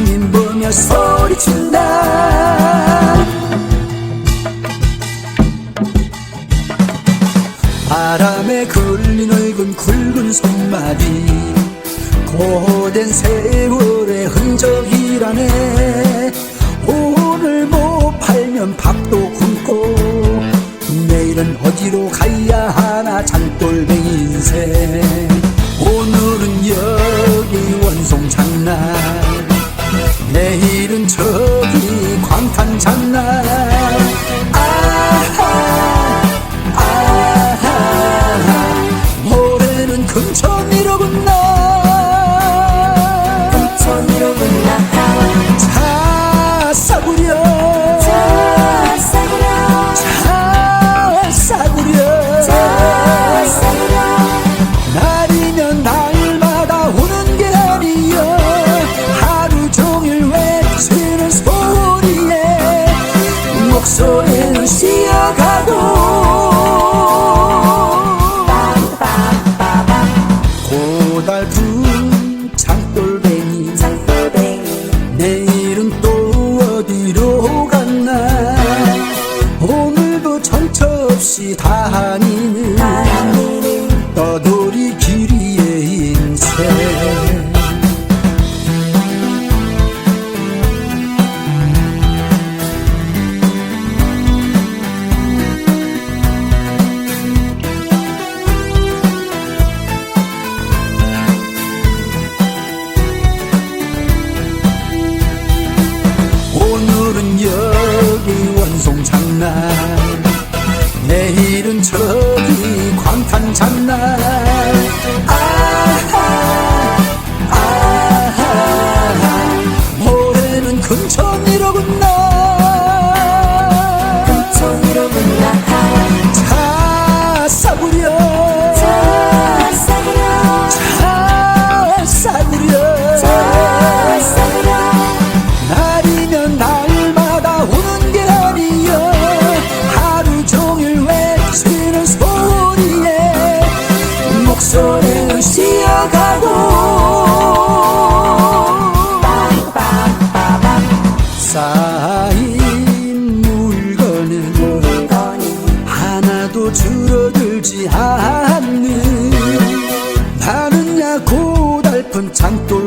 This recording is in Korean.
손님 보며 소리친다. 바람에 굴린 얼굴 굵은 손마디. 고된 세월의 흔적이라네. 오늘 못 팔면 밥도 굶고 내일은 어디로 가야 하나 잔돌뱅이 인생. 오늘은 여기 원송장난. 아하 아하 올해는 금천이로군나 없이 다니는 천천히로군 나 santo